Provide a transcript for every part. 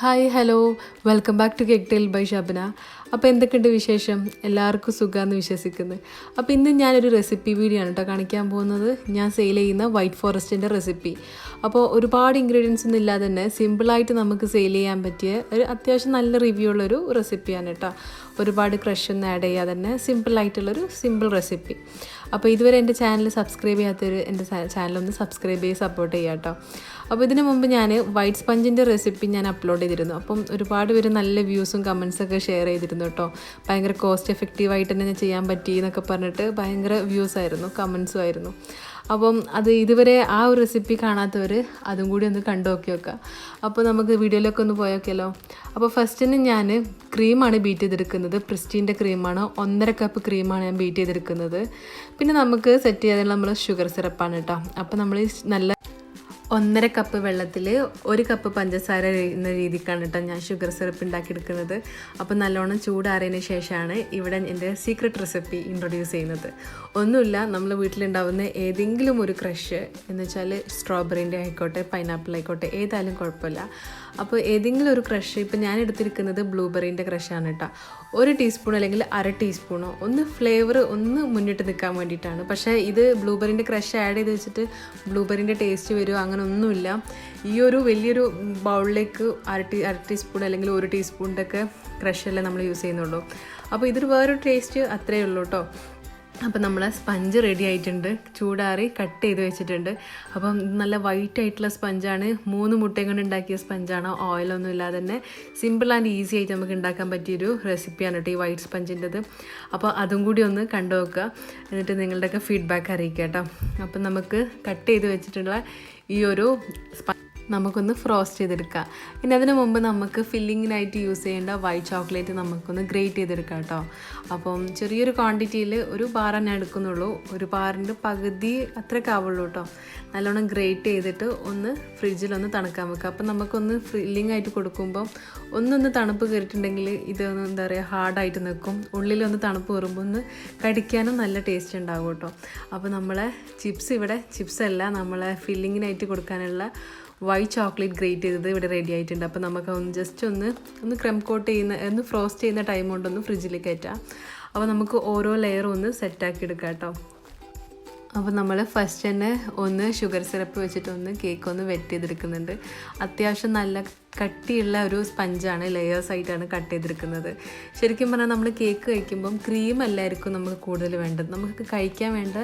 Hi, hello, welcome back to Cake Tale by Shabana. അപ്പോൾ എന്തൊക്കെയുണ്ട് വിശേഷം എല്ലാവർക്കും സുഖമെന്ന് വിശ്വസിക്കുന്നു അപ്പോൾ ഇന്ന് ഞാനൊരു റെസിപ്പി വീഡിയോ ആണ് കേട്ടോ കാണിക്കാൻ പോകുന്നത് ഞാൻ സെയിൽ ചെയ്യുന്ന വൈറ്റ് ഫോറസ്റ്റിൻ്റെ റെസിപ്പി അപ്പോൾ ഒരുപാട് ഇൻഗ്രീഡിയൻസ് ഒന്നും ഇല്ലാതെ തന്നെ സിമ്പിളായിട്ട് നമുക്ക് സെയിൽ ചെയ്യാൻ പറ്റിയ ഒരു അത്യാവശ്യം നല്ല റിവ്യൂ ഉള്ളൊരു റെസിപ്പിയാണ് കേട്ടോ ഒരുപാട് ക്രഷ് ഒന്നും ആഡ് ചെയ്യാതെ തന്നെ സിമ്പിളായിട്ടുള്ളൊരു സിമ്പിൾ റെസിപ്പി അപ്പോൾ ഇതുവരെ എൻ്റെ ചാനൽ സബ്സ്ക്രൈബ് ചെയ്യാത്തൊരു എൻ്റെ ചാനലൊന്ന് സബ്സ്ക്രൈബ് ചെയ്ത് സപ്പോർട്ട് ചെയ്യുക കേട്ടോ അപ്പോൾ ഇതിനു മുമ്പ് ഞാൻ വൈറ്റ് സ്പഞ്ചിൻ്റെ റെസിപ്പി ഞാൻ അപ്ലോഡ് ചെയ്തിരുന്നു അപ്പം ഒരുപാട് പേര് നല്ല വ്യൂസും കമൻസൊക്കെ ഷെയർ ചെയ്തിരുന്നു കേട്ടോ ഭയങ്കര കോസ്റ്റ് എഫക്റ്റീവായിട്ട് തന്നെ ചെയ്യാൻ പറ്റി എന്നൊക്കെ പറഞ്ഞിട്ട് ഭയങ്കര വ്യൂസ് ആയിരുന്നു കമൻസും ആയിരുന്നു അപ്പം അത് ഇതുവരെ ആ ഒരു റെസിപ്പി കാണാത്തവർ അതും കൂടി ഒന്ന് കണ്ടു നോക്കി നോക്കാം അപ്പോൾ നമുക്ക് വീഡിയോയിലൊക്കെ ഒന്ന് പോയോക്കല്ലോ അപ്പോൾ ഫസ്റ്റിന് ഞാൻ ക്രീമാണ് ബീറ്റ് ചെയ്തെടുക്കുന്നത് പ്രിസ്റ്റീൻ്റെ ക്രീമാണ് ഒന്നര കപ്പ് ക്രീമാണ് ഞാൻ ബീറ്റ് ചെയ്തെടുക്കുന്നത് പിന്നെ നമുക്ക് സെറ്റ് ചെയ്യാതെ നമ്മൾ ഷുഗർ സിറപ്പാണ് കേട്ടോ അപ്പോൾ നമ്മൾ നല്ല ഒന്നര കപ്പ് വെള്ളത്തിൽ ഒരു കപ്പ് പഞ്ചസാര എന്ന രീതിക്കാണ് കേട്ടോ ഞാൻ ഷുഗർ സിറപ്പ് ഉണ്ടാക്കിയെടുക്കുന്നത് അപ്പോൾ നല്ലോണം ചൂടാറിയതിന് ശേഷമാണ് ഇവിടെ എൻ്റെ സീക്രട്ട് റെസിപ്പി ഇൻട്രൊഡ്യൂസ് ചെയ്യുന്നത് ഒന്നുമില്ല നമ്മൾ വീട്ടിലുണ്ടാവുന്ന ഏതെങ്കിലും ഒരു ക്രഷ് എന്ന് വെച്ചാൽ സ്ട്രോബെറിൻ്റെ ആയിക്കോട്ടെ പൈനാപ്പിൾ ആയിക്കോട്ടെ ഏതായാലും കുഴപ്പമില്ല അപ്പോൾ ഏതെങ്കിലും ഒരു ക്രഷ് ഇപ്പോൾ ഞാൻ എടുത്തിരിക്കുന്നത് ബ്ലൂബെറിൻ്റെ ക്രഷാണ് കേട്ടോ ഒരു ടീസ്പൂൺ അല്ലെങ്കിൽ അര ടീസ്പൂണോ ഒന്ന് ഫ്ലേവർ ഒന്ന് മുന്നിട്ട് നിൽക്കാൻ വേണ്ടിയിട്ടാണ് പക്ഷേ ഇത് ബ്ലൂബെറിൻ്റെ ക്രഷ് ആഡ് ചെയ്ത് വെച്ചിട്ട് ബ്ലൂബെറിൻ്റെ ടേസ്റ്റ് വരുമോ അങ്ങനെ ഒന്നുമില്ല ഈ ഒരു വലിയൊരു ബൗളിലേക്ക് അര ടീ അര ടീസ്പൂൺ അല്ലെങ്കിൽ ഒരു ടീസ്പൂണിൻ്റെ ഒക്കെ ക്രഷല്ലേ നമ്മൾ യൂസ് ചെയ്യുന്നുള്ളൂ അപ്പോൾ ഇതൊരു വേറൊരു ടേസ്റ്റ് അത്രയേ ഉള്ളൂ കേട്ടോ അപ്പം നമ്മളെ സ്പഞ്ച് റെഡി ആയിട്ടുണ്ട് ചൂടാറി കട്ട് ചെയ്ത് വെച്ചിട്ടുണ്ട് അപ്പം നല്ല വൈറ്റ് ആയിട്ടുള്ള സ്പഞ്ചാണ് മൂന്ന് മുട്ടയും കൊണ്ട് ഉണ്ടാക്കിയ സ്പഞ്ചാണ് ഓയിലൊന്നും ഇല്ലാതെ തന്നെ സിമ്പിൾ ആൻഡ് ഈസി ആയിട്ട് നമുക്ക് ഉണ്ടാക്കാൻ പറ്റിയൊരു റെസിപ്പിയാണ് കേട്ടോ ഈ വൈറ്റ് സ്പഞ്ചിൻ്റെത് അപ്പോൾ അതും കൂടി ഒന്ന് കണ്ടു വെക്കുക എന്നിട്ട് നിങ്ങളുടെയൊക്കെ ഫീഡ്ബാക്ക് അറിയിക്കുക കേട്ടോ അപ്പം നമുക്ക് കട്ട് ചെയ്ത് വെച്ചിട്ടുള്ള ഈ ഒരു നമുക്കൊന്ന് ഫ്രോസ്റ്റ് ചെയ്തെടുക്കാം ഇനി അതിന് മുമ്പ് നമുക്ക് ഫില്ലിങ്ങിനായിട്ട് യൂസ് ചെയ്യേണ്ട വൈറ്റ് ചോക്ലേറ്റ് നമുക്കൊന്ന് ഗ്രേറ്റ് ചെയ്തെടുക്കാം കേട്ടോ അപ്പം ചെറിയൊരു ക്വാണ്ടിറ്റിയിൽ ഒരു ബാർ തന്നെ എടുക്കുന്നുള്ളൂ ഒരു ബാറിൻ്റെ പകുതി അത്രയൊക്കെ ആവുള്ളൂ കേട്ടോ നല്ലോണം ഗ്രേറ്റ് ചെയ്തിട്ട് ഒന്ന് ഫ്രിഡ്ജിലൊന്ന് തണുക്കാൻ വെക്കുക അപ്പം നമുക്കൊന്ന് ഫില്ലിംഗ് ആയിട്ട് കൊടുക്കുമ്പം ഒന്നൊന്ന് തണുപ്പ് കയറിയിട്ടുണ്ടെങ്കിൽ ഇതൊന്ന് എന്താ പറയുക ഹാർഡായിട്ട് നിൽക്കും ഉള്ളിലൊന്ന് തണുപ്പ് കയറുമ്പോൾ ഒന്ന് കടിക്കാനും നല്ല ടേസ്റ്റ് ഉണ്ടാകും കേട്ടോ അപ്പോൾ നമ്മളെ ചിപ്സ് ഇവിടെ ചിപ്സ് അല്ല നമ്മളെ ഫില്ലിങ്ങിനായിട്ട് കൊടുക്കാനുള്ള വൈറ്റ് ചോക്ലേറ്റ് ഗ്രേറ്റ് ചെയ്തത് ഇവിടെ റെഡി ആയിട്ടുണ്ട് അപ്പോൾ നമുക്ക് ഒന്ന് ജസ്റ്റ് ഒന്ന് ഒന്ന് ക്രം കോട്ട് ചെയ്യുന്ന ഒന്ന് ഫ്രോസ്റ്റ് ചെയ്യുന്ന ടൈം കൊണ്ടൊന്ന് ഫ്രിഡ്ജിൽ കയറ്റാം അപ്പോൾ നമുക്ക് ഓരോ ലെയറും ഒന്ന് സെറ്റാക്കി എടുക്കാം കേട്ടോ അപ്പോൾ നമ്മൾ ഫസ്റ്റ് തന്നെ ഒന്ന് ഷുഗർ സിറപ്പ് വെച്ചിട്ട് ഒന്ന് കേക്ക് ഒന്ന് വെറ്റ് ചെയ്തെടുക്കുന്നുണ്ട് അത്യാവശ്യം നല്ല കട്ടിയുള്ള ഒരു സ്പഞ്ചാണ് ലെയേഴ്സ് ആയിട്ടാണ് കട്ട് ചെയ്തെടുക്കുന്നത് ശരിക്കും പറഞ്ഞാൽ നമ്മൾ കേക്ക് കഴിക്കുമ്പം ക്രീം അല്ലായിരിക്കും നമുക്ക് കൂടുതൽ വേണ്ടത് നമുക്ക് കഴിക്കാൻ വേണ്ട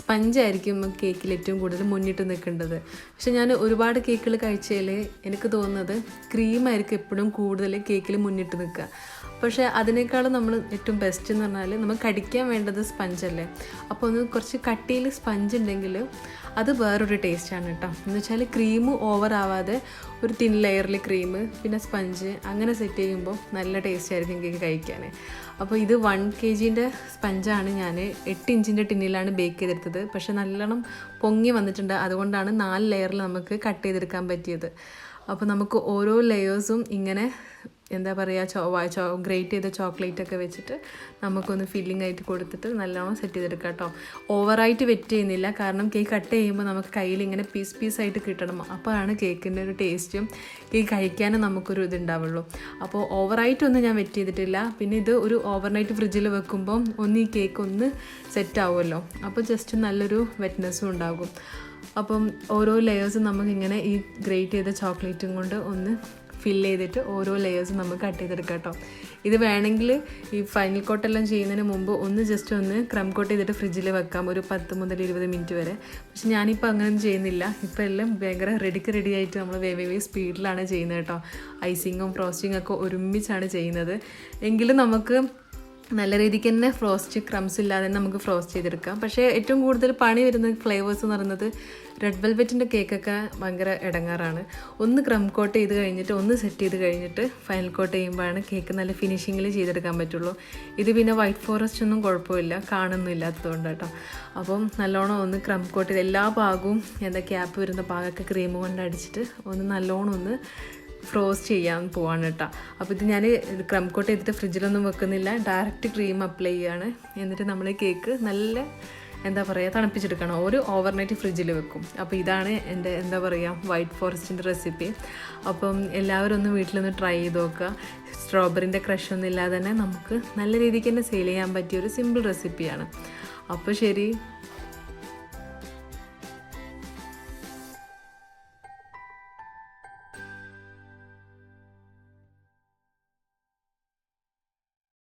സ്പഞ്ച് ആയിരിക്കും കേക്കിൽ ഏറ്റവും കൂടുതൽ മുന്നിട്ട് നിൽക്കേണ്ടത് പക്ഷെ ഞാൻ ഒരുപാട് കേക്കുകൾ കഴിച്ചാൽ എനിക്ക് തോന്നുന്നത് ക്രീമായിരിക്കും എപ്പോഴും കൂടുതൽ കേക്കിൽ മുന്നിട്ട് നിൽക്കുക പക്ഷേ അതിനേക്കാളും നമ്മൾ ഏറ്റവും ബെസ്റ്റ് എന്ന് പറഞ്ഞാൽ നമുക്ക് കടിക്കാൻ വേണ്ടത് സ്പഞ്ചല്ലേ അപ്പോൾ ഒന്ന് കുറച്ച് കട്ടിയിൽ സ്പഞ്ച് ഉണ്ടെങ്കിൽ അത് വേറൊരു ടേസ്റ്റാണ് കേട്ടോ എന്ന് വെച്ചാൽ ക്രീം ഓവർ ആവാതെ ഒരു തിൻ ലെയറിൽ ക്രീം പിന്നെ സ്പഞ്ച് അങ്ങനെ സെറ്റ് ചെയ്യുമ്പോൾ നല്ല ടേസ്റ്റ് ആയിരിക്കും കേക്ക് കഴിക്കാൻ അപ്പോൾ ഇത് വൺ കെ ജീൻ്റെ സ്പഞ്ചാണ് ഞാൻ എട്ട് ഇഞ്ചിൻ്റെ ടിന്നിലാണ് ബേക്ക് ചെയ്തെടുത്തത് പക്ഷേ നല്ലോണം പൊങ്ങി വന്നിട്ടുണ്ട് അതുകൊണ്ടാണ് നാല് ലെയറിൽ നമുക്ക് കട്ട് ചെയ്തെടുക്കാൻ പറ്റിയത് അപ്പോൾ നമുക്ക് ഓരോ ലെയേഴ്സും ഇങ്ങനെ എന്താ പറയുക ചോ ചോ ഗ്രേറ്റ് ചെയ്ത ചോക്ലേറ്റ് ഒക്കെ വെച്ചിട്ട് നമുക്കൊന്ന് ഫില്ലിംഗ് ആയിട്ട് കൊടുത്തിട്ട് നല്ലോണം സെറ്റ് ചെയ്തെടുക്കാം കേട്ടോ ഓവറായിട്ട് വെറ്റ് ചെയ്യുന്നില്ല കാരണം കേക്ക് കട്ട് ചെയ്യുമ്പോൾ നമുക്ക് കയ്യിൽ ഇങ്ങനെ പീസ് പീസായിട്ട് കിട്ടണം അപ്പോഴാണ് കേക്കിൻ്റെ ഒരു ടേസ്റ്റും കേക്ക് കഴിക്കാനും നമുക്കൊരു ഇതുണ്ടാവുള്ളൂ അപ്പോൾ ഓവറായിട്ടൊന്നും ഞാൻ വെറ്റ് ചെയ്തിട്ടില്ല പിന്നെ ഇത് ഒരു ഓവർനൈറ്റ് ഫ്രിഡ്ജിൽ വെക്കുമ്പം ഒന്ന് ഈ കേക്ക് ഒന്ന് സെറ്റ് ആവുമല്ലോ അപ്പോൾ ജസ്റ്റ് നല്ലൊരു വെറ്റ്നെസ്സും ഉണ്ടാകും അപ്പം ഓരോ ലെയേഴ്സും നമുക്കിങ്ങനെ ഈ ഗ്രേറ്റ് ചെയ്ത ചോക്ലേറ്റും കൊണ്ട് ഒന്ന് ഫില്ല് ചെയ്തിട്ട് ഓരോ ലെയേഴ്സും നമുക്ക് കട്ട് ചെയ്തെടുക്കാം കേട്ടോ ഇത് വേണമെങ്കിൽ ഈ ഫൈനൽ കോട്ടെല്ലാം ചെയ്യുന്നതിന് മുമ്പ് ഒന്ന് ജസ്റ്റ് ഒന്ന് ക്രം കോട്ട് ചെയ്തിട്ട് ഫ്രിഡ്ജിൽ വെക്കാം ഒരു പത്ത് മുതൽ ഇരുപത് മിനിറ്റ് വരെ പക്ഷെ ഞാനിപ്പോൾ അങ്ങനെയൊന്നും ചെയ്യുന്നില്ല ഇപ്പോൾ എല്ലാം ഭയങ്കര റെഡിക്ക് റെഡി ആയിട്ട് നമ്മൾ വേ സ്പീഡിലാണ് ചെയ്യുന്നത് കേട്ടോ ഐസിങ്ങും ഫ്രോസ്റ്റിങ്ങൊക്കെ ഒരുമിച്ചാണ് ചെയ്യുന്നത് എങ്കിലും നമുക്ക് നല്ല രീതിക്ക് തന്നെ ഫ്രോസ്റ്റ് ക്രംസ് ഇല്ലാതെ തന്നെ നമുക്ക് ഫ്രോസ്റ്റ് ചെയ്തെടുക്കാം പക്ഷേ ഏറ്റവും കൂടുതൽ പണി വരുന്ന ഫ്ലേവേഴ്സ് എന്ന് പറയുന്നത് റെഡ് വെൽവെറ്റിൻ്റെ കേക്കൊക്കെ ഭയങ്കര ഇടങ്ങാറാണ് ഒന്ന് ക്രം കോട്ട് ചെയ്ത് കഴിഞ്ഞിട്ട് ഒന്ന് സെറ്റ് ചെയ്ത് കഴിഞ്ഞിട്ട് ഫൈനൽ കോട്ട് ചെയ്യുമ്പോഴാണ് കേക്ക് നല്ല ഫിനിഷിങ്ങിൽ ചെയ്തെടുക്കാൻ പറ്റുള്ളൂ ഇത് പിന്നെ വൈറ്റ് ഫോറസ്റ്റ് ഒന്നും കുഴപ്പമില്ല കാണുന്നില്ലാത്തതുകൊണ്ട് കേട്ടോ അപ്പം നല്ലോണം ഒന്ന് ക്രം കോട്ട് ചെയ്ത് എല്ലാ ഭാഗവും എന്താ ക്യാപ്പ് വരുന്ന ഭാഗമൊക്കെ ക്രീം കൊണ്ട് അടിച്ചിട്ട് ഒന്ന് നല്ലോണം ഒന്ന് ഫ്രോസ് ചെയ്യാൻ പോവാണ് കേട്ടോ അപ്പോൾ ഇത് ഞാൻ ക്രം കോട്ട് ചെയ്തിട്ട് ഫ്രിഡ്ജിലൊന്നും വെക്കുന്നില്ല ഡയറക്റ്റ് ക്രീം അപ്ലൈ ചെയ്യുകയാണ് എന്നിട്ട് നമ്മൾ കേക്ക് നല്ല എന്താ പറയുക തണുപ്പിച്ചെടുക്കണം ഒരു ഓവർനൈറ്റ് ഫ്രിഡ്ജിൽ വെക്കും അപ്പോൾ ഇതാണ് എൻ്റെ എന്താ പറയുക വൈറ്റ് ഫോറസ്റ്റിൻ്റെ റെസിപ്പി അപ്പം എല്ലാവരും ഒന്ന് വീട്ടിലൊന്ന് ട്രൈ ചെയ്ത് നോക്കുക സ്ട്രോബെറിൻ്റെ ക്രഷൊന്നും ഇല്ലാതെ തന്നെ നമുക്ക് നല്ല രീതിക്ക് തന്നെ സെയിൽ ചെയ്യാൻ പറ്റിയ ഒരു സിമ്പിൾ റെസിപ്പിയാണ് അപ്പോൾ ശരി